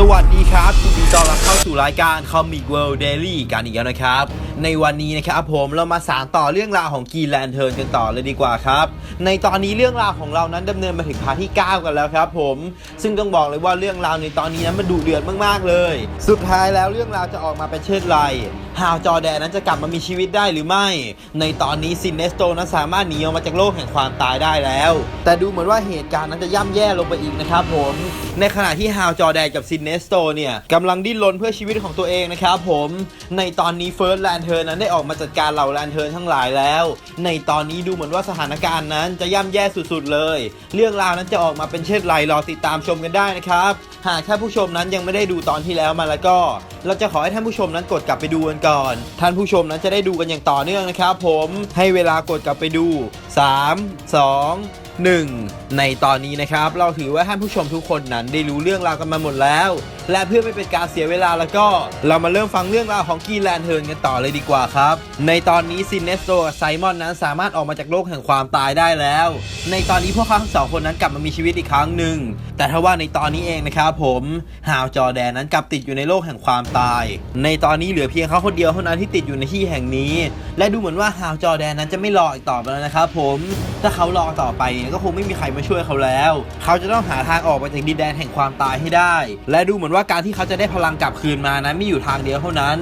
สวัสดีครับยินดีต้อนรับเข้าสู่รายการ Comic World Daily กันอีกแล้วนะครับ ในวันนี้นะครับผมเรามาสารต่อเรื่องราวของกีแลนเทิร์นกันต่อเลยดีกว่าครับ ในตอนนี้เรื่องราวของเรานั้นดำเนินมาถึงพาร์ทที่ 9 กันแล้วครับผมซึ่งต้องบอกเลยว่าเรื่องราวในตอนนี้นั้นมันดุเดือดมากๆเลย สุดท้ายแล้วเรื่องราวจะออกมาเป็นเช่นไรฮาวจอแดนนั้นจะกลับมามีชีวิตได้หรือไม่ ในตอนนี้ซินเนสโตนั้นสามารถหนีออกมาจากโลกแห่งความตายได้แล้ว แต่ดูเหมือนว่าเหตุการณ์นั้นจะย่ำแย่ลงไปอีกนะครับผม ในขณะที่ฮาวจอแดนกับซินเนสโตเนี่ยกำลังดิ้นรนเพื่อชีวิตของตัวเองนะครับผม ในตอนนี้เฟิร์สแลนเทิร์นั้นได้ออกมาจัดการเหล่าแลนเทิร์นทั้งหลายแล้ว ในตอนนี้ดูเหมือนว่าสถานการณ์นั้นจะย่ำแย่สุดๆเลย เรื่องราวนั้นจะออกมาเป็นเช่นไรรอติดตามชมกันได้นะครับ หากท่านผู้ชมนั้นยังไม่ได้ดูตอนที่แล้วมาแล้วก็ เราจะขอให้ท่านผู้ชมนั้นกดกลับไปดูกันก่อน ท่านผู้ชมนั้นจะได้ดูกันอย่างต่อเนื่องนะครับ ผมให้เวลากดกลับไปดู 3 2 1 ในตอนนี้นะครับ เราถือว่าท่านผู้ชมทุกคนนั้นได้รู้เรื่องราวกันมาหมดแล้ว และเพื่อไม่เป็นการเสียเวลาแล้วก็เรามาเริ่มฟังเรื่องราวของกีแลนเทิร์นกันต่อเลยดีกว่าครับ ในตอนนี้ซินเนสโตกับไซมอนนั้นสามารถออกมาจากโลกแห่งความตายได้แล้ว ในตอนนี้พวกเขาทั้งสองคนนั้นกลับมามีชีวิตอีกครั้งหนึ่งแต่ถ้าว่าในตอนนี้เองนะครับผมฮาวจอแดนนั้นกลับติดอยู่ในโลกแห่งความตาย ในตอนนี้เหลือเพียงเขาคนเดียวเท่านั้นที่ติดอยู่ในที่แห่งนี้ และดูเหมือนว่าฮาวจอแดนนั้นจะไม่รออีกต่อไปแล้วนะครับผมถ้าเขารอต่อไปเนี่ยก็คงไม่มีใครมาช่วยเขาแล้ว เขาจะต้องหาทางออกไปจากดินแดนแห่งความตายให้ได้ และดูเหมือนว่าการที่เขาจะได้พลังกลับคืนมานั้นไม่อยู่ทางเดียวเท่านั้น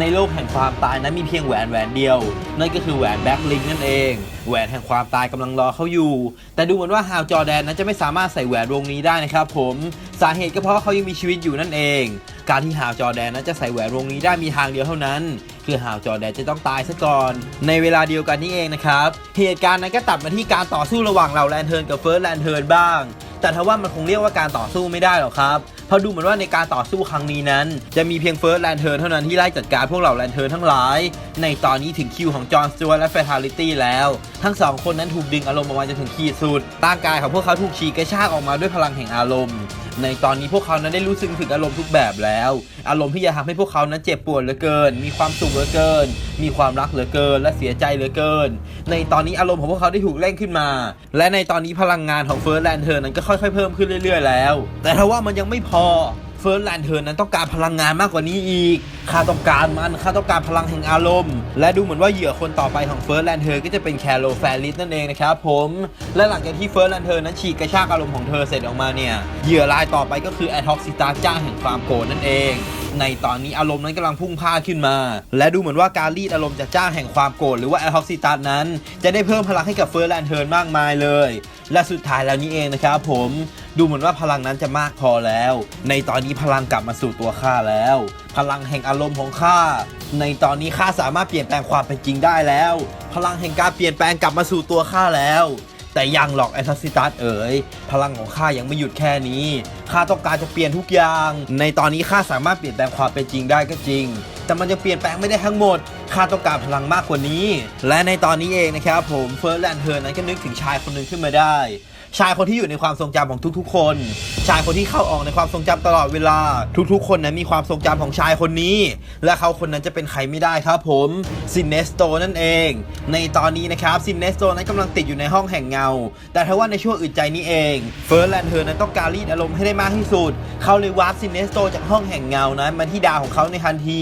ในโลกแห่งความตายนั้นมีเพียงแหวนแหวนเดียว นั่นก็คือแหวนแบ็คลิงนั่นเอง แหวนแห่งความตายกำลังรอเขาอยู่ แต่ดูเหมือนว่าฮาวจอแดนนั้นจะไม่สามารถใส่แหวนวงนี้ได้นะครับผมสาเหตุก็เพราะเขายังมีชีวิตอยู่นั่นเอง การที่ฮาวจอแดนนั้นจะใส่แหวนวงนี้ได้มีทางเดียวเท่านั้นคือฮาวจอแดนจะต้องตายซะก่อน ในเวลาเดียวกันนี่เองนะครับ เหตุการณ์นั้นก็ตัดมาที่การต่อสู้ระหว่างเหล่าแลนเทิร์นกับเฟิร์สแลนเทิร์นบ้าง แต่ถ้าว่ามันคงเรียกว่าการต่อสู้ไม่ได้หรอกครับเพราะดูเหมือนว่าในการต่อสู้ครั้งนี้นั้น จะมีเพียงเฟิร์สแลนเทิร์นเท่านั้นที่ไล่จัดการพวกเหล่าแลนเทิร์นทั้งหลาย ในตอนนี้ถึงคิวของจอห์นสจวตและเฟทาลิตี้แล้ว ทั้งสองคนนั้นถูกดึงอารมณ์ออกมาจนถึงขีดสุดร่างกายของพวกเขาถูกฉีกกระชากออกมาด้วยพลังแห่งอารมณ์ ในตอนนี้พวกเขานั้นได้รู้สึกถึงอารมณ์ทุกแบบแล้ว อารมณ์ที่จะทำให้พวกเขานั้นเจ็บปวดเหลือเกิน มีความสุขเหลือเกิน มีความรักเหลือเกิน และเสียใจเหลือเกิน ในตอนนี้อารมณ์ของพวกเขาได้ถูกเร่งขึ้นมา และในตอนนี้พลังงานของเฟิร์สแลนเทอร์นั้นก็ค่อยๆเพิ่มขึ้นเรื่อย ๆ แล้ว แต่ถ้าว่ามันยังไม่พอ ฟิร์สแลนเทิร์นนั้นต้องการพลังงานมากกว่านี้อีกข้าต้องการมันข้าต้องการพลังแห่งอารมณ์ และดูเหมือนว่าเหยื่อคนต่อไปของเฟิร์สแลนเทิร์นก็จะเป็นแคโรแฟริสนั่นเองนะครับผมและหลังจากที่เฟิร์สแลนเทิร์นนั้นฉีกกระชากอารมณ์ของเธอเสร็จออกมาเนี่ยเหยื่อรายต่อไปก็คือแอทอกซิตาจ้าแห่งความโกรธนั่นเอง ในตอนนี้อารมณ์นั้นกำลังพุ่งพ่านขึ้นมา และดูเหมือนว่าการรีดอารมณ์จากจ้าแห่งความโกรธหรือว่าแอลทอกซิตานั้น จะได้เพิ่มพลังให้กับเฟิร์สแลนเทิร์นมากมายเลย และสุดท้ายแล้วนี้เองนะครับผมดูเหมือนว่าพลังนั้นจะมากพอแล้ว ในตอนนี้พลังกลับมาสู่ตัวข้าแล้ว พลังแห่งอารมณ์ของข้าในตอนนี้ข้าสามารถเปลี่ยนแปลงความเป็นจริงได้แล้ว พลังแห่งการเปลี่ยนแปลงกลับมาสู่ตัวข้าแล้ว แต่ยังหรอกแอทซิตัสเอ๋ยพลังของข้ายังไม่หยุดแค่นี้ข้าต้องการจะเปลี่ยนทุกอย่าง ในตอนนี้ข้าสามารถเปลี่ยนแปลงความเป็นจริงได้ก็จริง แต่มันจะเปลี่ยนแปลงไม่ได้ทั้งหมดข้าต้องการพลังมากกว่านี้ และในตอนนี้เองนะครับผมเฟิร์สแลนเทอร์นั้นก็นึกถึงชายคนหนึ่งขึ้นมาได้ ชายคนที่อยู่ในความทรงจำของทุกๆ คน ชายคนที่เข้าออกในความทรงจำตลอดเวลา ทุกๆ คนนั้นมีความทรงจำของชายคนนี้ และเขาคนนั้นจะเป็นใครไม่ได้ครับผมซินเนสโตนั่นเอง ในตอนนี้นะครับซินเนสโตนั้นกำลังติดอยู่ในห้องแห่งเงา แต่ถ้าว่าในช่วงอึดใจนี้เองเฟิร์สแลนเธอนั้นต้องการรีดอารมณ์ให้ได้มากที่สุด เขาเลยวาร์ปซินเนสโตจากห้องแห่งเงานั้นมาที่ดาวของเขาในทันที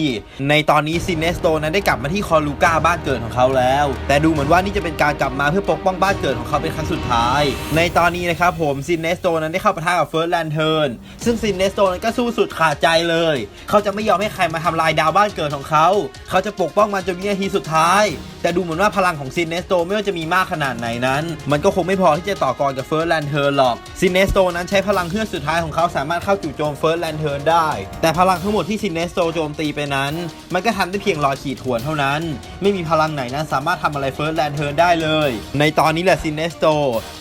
ในตอนนี้ซินเนสโตนั้นได้กลับมาที่คอลูกาบ้านเกิดของเขาแล้ว แต่ดูเหมือนว่านี่จะเป็นการกลับมาเพื่อปกป้องบ้านเกิดของเขาเป็นครั้งสุดท้าย ในตอนนี้นะครับผมซินเนสโตนั้นได้เข้าปะทะกับเฟิร์สแลนเทิร์นซึ่งซินเนสโตนั้นก็สู้สุดขาดใจเลย เขาจะไม่ยอมให้ใครมาทำลายดาวบ้านเกิดของเขา เขาจะปกป้องมันจนวินาทีสุดท้าย แต่ดูเหมือนว่าพลังของซินเนสโตไม่ว่าจะมีมากขนาดไหนนั้น มันก็คงไม่พอที่จะต่อกรกับเฟิร์สแลนเทิร์นหรอกซินเนสโตนั้นใช้พลังเครื่องสุดท้ายของเขาสามารถเข้าจู่โจมเฟิร์สแลนเทิร์นได้ แต่พลังทั้งหมดที่ซินเนสโตโจมตีไปนั้น มันก็ทำได้เพียงรอยขีดข่วนเท่านั้น ไม่มีพลังไหนนั้นสามารถทำอะไรเฟิร์สแลนเทิร์นได้เลย ในตอนนี้แหละซินเนสโต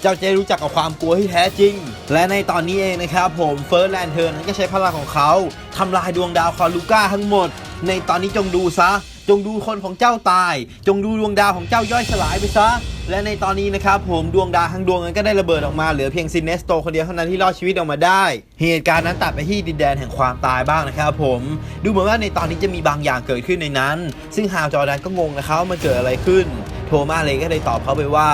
เจ้าจะรู้จักับความกลัวที่แท้จริง และในตอนนี้เองนะครับผมเฟิร์สแลนเทิร์นั้นก็ใช้พลังของเขาทำลายดวงดาวคอลูก้าทั้งหมด ในตอนนี้จงดูซะ จงดูคนของเจ้าตาย จงดูดวงดาวของเจ้าย่อยสลายไปซะ และในตอนนี้นะครับผมดวงดาวทั้งดวงนั้นก็ได้ระเบิดออกมาเหลือเพียงซินเนสโตคนเดียวเท่านั้นที่รอดชีวิตออกมาได้ เหตุการณ์นั้นตัดไปที่ดินแดนแห่งความตายบ้างนะครับผมดูเหมือนว่าในตอนนี้จะมีบางอย่างเกิดขึ้นในนั้น ซึ่งฮาวจอร์แดนก็งงนะครับว่ามันเกิดอะไรขึ้น โถมาเลยก็เลยตอบเขาไปว่า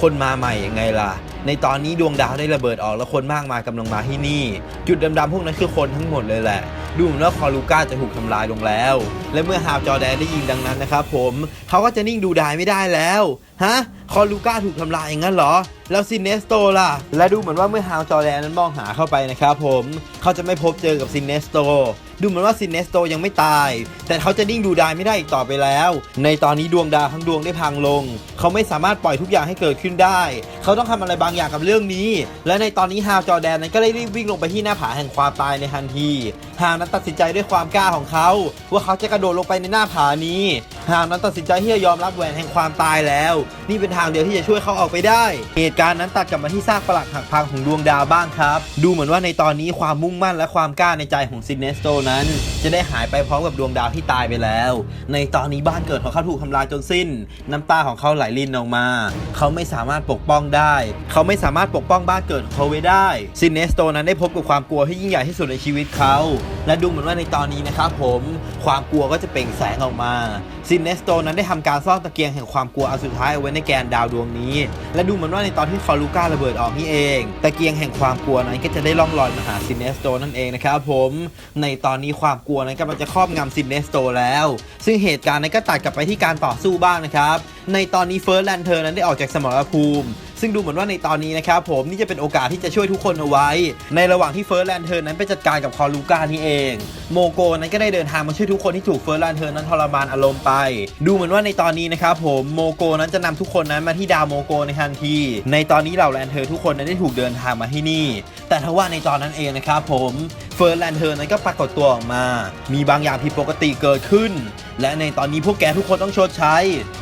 คนมาใหม่ยังไงล่ะ ในตอนนี้ดวงดาวได้ระเบิดออกแล้วคนมากมายกำลังมาที่นี่ จุดดำๆพวกนั้นคือคนทั้งหมดเลยแหละ ดูเหมือนว่าคอลูก้าจะถูกทำลายลงแล้ว และเมื่อฮาวจอแดนได้ยินดังนั้นนะครับผมเขาก็จะนิ่งดูดายไม่ได้แล้วฮะคอลูก้าถูกทำลายอย่างนั้นเหรอ แล้วซินเนสโตล่ะ และดูเหมือนว่าเมื่อฮาวจอแดนนั้นมองหาเข้าไปนะครับผมเขาจะไม่พบเจอกับซินเนสโตดูเหมือนว่าซินเนสโตยังไม่ตาย แต่เขาจะนิ่งดูดายไม่ได้อีกต่อไปแล้ว ในตอนนี้ดวงดาวทั้งดวงได้พังลง เขาไม่สามารถปล่อยทุกอย่างให้เกิดขึ้นได้ เขาต้องทำอะไรบางอย่างกับเรื่องนี้ และในตอนนี้ฮาวจอแดนนั้นก็ได้รีบวิ่งลงไปที่หน้าผาแห่งความตายในทันทีฮาวนั้นตัดสินใจด้วยความกล้าของเขา ว่าเขาจะกระโดดลงไปในหน้าผานี้ฮาวนั้นตัดสินใจที่จะยอมรับแหวนแห่งความตายแล้ว นี่เป็นทางเดียวที่จะช่วยเขาออกไปได้ เหตุการณ์นั้นตัดกลับมาที่ซากปรักหักพังของดวงดาวบ้างครับ ดูเหมือนว่าในตอนนี้ความมุ่งมั่นและความกล้าในใจของซินเนสโตนั้น จะได้หายไปพร้อมกับดวงดาวที่ตายไปแล้ว ในตอนนี้บ้านเกิดของเขาถูกทำลายจนสิ้น น้ำตาของเขาไหลรินออกมา เขาไม่สามารถปกป้องได้ เขาไม่สามารถปกป้องบ้านเกิดของเขาไว้ได้ซินเนสโตนั้นได้พบกับความกลัวที่ยิ่งใหญ่ที่สุดในชีวิตเขาและดูเหมือนว่าในตอนนี้นะครับผม ความกลัวก็จะเปล่งแสงออกมาซนเนสโตนั้นได้ทำการซ่อนตะเกียงแห่งความกลัวอันสุดท้ายเอาไว้ในแกนดาวดวงนี้ และดูเหมือนว่าในตอนที่คอลูก้าระเบิดออกนี่เอง ตะเกียงแห่งความกลัวนั้นก็จะได้ล่องลอยมาหาซินเนสโตนั่นเองนะครับผม ในตอนนี้ความกลัวนั้นกำลังจะครอบงำซินเนสโตแล้ว ซึ่งเหตุการณ์นั้นก็ตัดกลับไปที่การต่อสู้บ้างนะครับ ในตอนนี้เฟิร์สแลนเทอร์นั้นได้ออกจากสมรภูมิ ซึ่งดูเหมือนว่าในตอนนี้นะครับผมนี่จะเป็นโอกาสที่จะช่วยทุกคนเอาไว้ ในระหว่างที่เฟิร์สแลนเทอร์นั้นไปจัดการกับคอลูก้านี่เอง โมโกนั้นก็ได้เดินทางมาช่วยทุกคนที่ถูกเฟิร์สแลนเทอร์นั้นทรมานอารมณ์ไป ดูเหมือนว่าในตอนนี้นะครับผมโมโกนั้นจะนำทุกคนนั้นมาที่ดาวโมโกในทันที ในตอนนี้เหล่าแลนเทอร์ทุกคนนั้นได้ถูกเดินทางมาที่นี่ แต่ทว่าในตอนนั้นเองนะครับผมเฟิร์นแลนเทอร์นั้นก็ปรากฏตัวออกมา มีบางอย่างผิดปกติเกิดขึ้น และในตอนนี้พวกแกทุกคนต้องชดใช้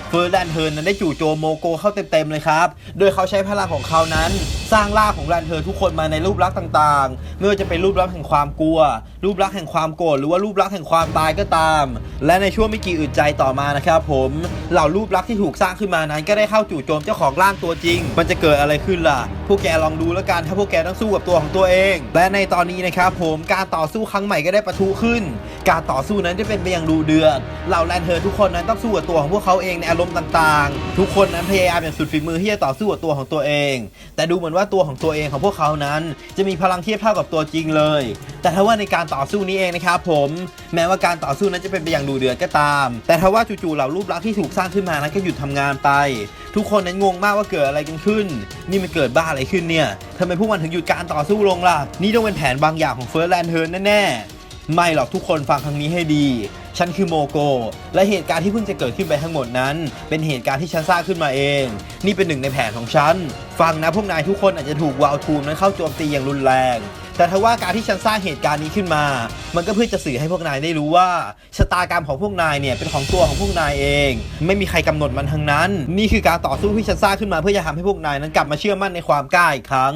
เฟิร์นแลนเทอร์นั้นได้จู่โจมโมโกเข้าเต็มๆเลยครับ โดยเขาใช้พลังของเขานั้น สร้างร่างของแลนเทอร์ทุกคนมาในรูปลักษณ์ต่างๆ ไม่ว่าจะเป็นรูปลักษณ์แห่งความกลัว รูปลักษณ์แห่งความโกรธหรือว่ารูปลักษณ์แห่งความตายก็ตาม และในช่วงไม่กี่อึดใจต่อมานะครับผมเหล่ารูปลักษณ์ที่ถูกสร้างขึ้นมานั้นก็ได้เข้าจู่โจมเจ้าของร่างตัวจริง มันจะเกิดอะไรขึ้นล่ะ พวกแกลองดูแล้วกันถ้าพวกแกต้องสู้กับตัวของตัวเอง และในตอนนี้นะครับผมการต่อสู้ครั้งใหม่ก็ได้ประทุขึ้น การต่อสู้นั้นจะเป็นไปอย่างดูเดือดเหล่าแลนเทอร์ทุกคนนั้นต้องสู้กับตัวของพวกเขาเองในอารมณ์ต่างๆ ทุกคนนั้นพยายามอย่างสุดฝีมือที่จะต่อสู้กับตัวของตัวเอง แต่ดูเหมือนว่าาตัวของตัวเองของพวกเขานั้น จะมีพลังเทียบเท่ากับตัวจริงเลย แต่ถ้าว่าในการต่อสู้นี้เองนะครับผมแม้ว่าการต่อสู้นั้นจะเป็นไปอย่างดูเดือดก็ตาม แต่ถ้าว่าจู่ๆเหล่ารูปลักษณ์ที่ถูกสร้างขึ้นมานั้นก็หยุดทำงานไป ทุกคนนั้นงงมากว่าเกิดอะไรกันขึ้น นี่มันเกิดบ้าอะไรขึ้นเนี่ยทำไมพวกมันถึงหยุดการต่อสู้ลงล่ะนี่ต้องเป็นแผนบางอย่างของเฟิร์สแลนเทิร์นแน่ๆ ไม่หรอกทุกคนฟังครั้งนี้ให้ดี ฉันคือโมโก และเหตุการณ์ที่เพิ่งจะเกิดขึ้นไปทั้งหมดนั้น เป็นเหตุการณ์ที่ฉันสร้างขึ้นมาเอง นี่เป็นหนึ่งในแผนของฉัน ฟังนะพวกนายทุกคนอาจจะถูกวาลทูมนั้นเข้าโจมตีอย่างรุนแรง แต่ถ้าว่าการที่ฉันสร้างเหตุการณ์นี้ขึ้นมา มันก็เพื่อจะสื่อให้พวกนายได้รู้ว่าชะตากรรมของพวกนายเนี่ยเป็นของตัวของพวกนายเอง ไม่มีใครกำหนดมันทั้งนั้น นี่คือการต่อสู้ที่ฉันสร้างขึ้นมา เพื่อจะทำให้พวกนายนั้นกลับมาเชื่อมั่นในความกล้าอีกครั้ง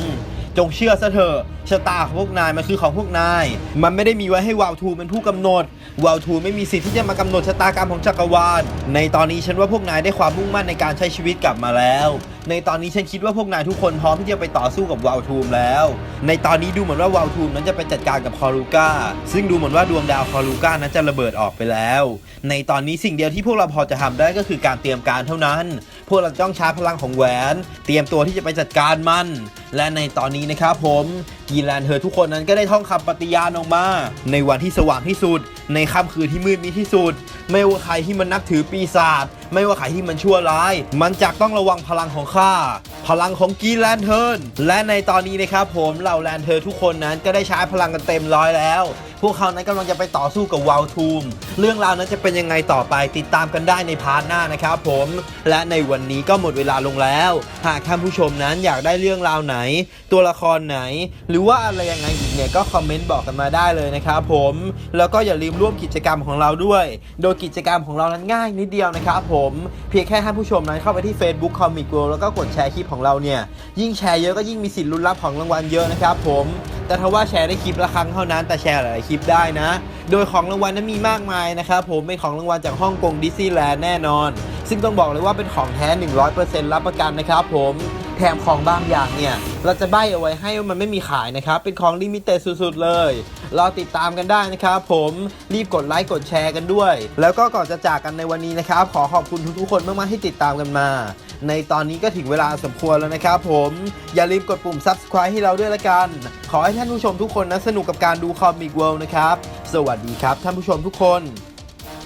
จงเชื่อซะเถอะชะตาของพวกนายมันคือของพวกนาย มันไม่ได้มีไว้ให้วาวทูเป็นผู้กำหนดวาวทูไม่มีสิทธิ์ที่จะมากำหนดชะตากรรมของจักรวาลในตอนนี้ฉันว่าพวกนายได้ความมุ่งมั่นในการใช้ชีวิตกลับมาแล้ว ในตอนนี้ฉันคิดว่าพวกนายทุกคนพร้อมที่จะไปต่อสู้กับวาวทูมแล้ว ในตอนนี้ดูเหมือนว่าวาวทูมนั้นจะไปจัดการกับคอรูก้าซึ่งดูเหมือนว่าดวงดาวคอรูก้านั้นจะระเบิดออกไปแล้ว ในตอนนี้สิ่งเดียวที่พวกเราพอจะทำได้ก็คือการเตรียมการเท่านั้น พวกเราต้องชาร์จพลังของแหวน เตรียมตัวที่จะไปจัดการมัน และในตอนนี้นะครับผมกีแลนเธอทุกคนนั้นก็ได้ท่องคำปฏิญาณออกมา ในวันที่สว่างที่สุด ในค่ำคืนที่มืดมิดที่สุด ไม่ว่าใครที่มันนับถือปีศาจ ไม่ว่าใครที่มันชั่วร้าย มันจะต้องระวังพลังของข้าพลังของกีแลนเทิร์นและในตอนนี้นะครับผมเหล่าแลนเทอร์ทุกคนนั้นก็ได้ใช้พลังกันเต็มร้อยแล้ว พวกเขานั้นกำลังจะไปต่อสู้กับวาลทูม เรื่องราวนั้นจะเป็นยังไงต่อไปติดตามกันได้ในพาร์ทหน้านะครับผม และในวันนี้ก็หมดเวลาลงแล้ว หากท่านผู้ชมนั้นอยากได้เรื่องราวไหน ตัวละครไหน หรือว่าอะไรยังไงอีกเนี่ยก็คอมเมนต์บอกกันมาได้เลยนะครับผม แล้วก็อย่าลืมร่วมกิจกรรมของเราด้วย โดยกิจกรรมของเรานั้นง่ายนิดเดียวนะครับผมเพียงแค่ท่านผู้ชมนั้นเข้าไปที่ Facebook Comic World แล้วก็กดแชร์คลิปของเราเนี่ยยิ่งแชร์เยอะก็ยิ่งมีสิทธิ์ลุ้นรับของรางวัลเยอะนะครับผม แต่ถ้าว่าแชร์ได้คลิปละครั้งเท่านั้น แต่แชร์หลายๆคลิปได้นะ โดยของรางวัลนั้นมีมากมายนะครับผมเป็นของรางวัลจากฮ่องกงดิสนีย์แลนด์แน่นอน ซึ่งต้องบอกเลยว่าเป็นของแท้ 100%รับประกันนะครับผมแถมของบางอย่างเนี่ย เราจะใบ้เอาไว้ให้ว่ามันไม่มีขายนะครับ เป็นของลิมิเต็ดสุดๆเลย รอติดตามกันได้นะครับผมรีบกดไลค์กดแชร์กันด้วย แล้วก็ก่อนจะจากกันในวันนี้นะครับ ขอขอบคุณทุกๆคนมากๆที่ติดตามกันมา ในตอนนี้ก็ถึงเวลาสมควรแล้วนะครับผม อย่าลืมกดปุ่ม subscribe ให้เราด้วยละกัน ขอให้ท่านผู้ชมทุกคนนั้นสนุกกับการดูคอมิกเวิลด์นะครับ สวัสดีครับท่านผู้ชมทุกคน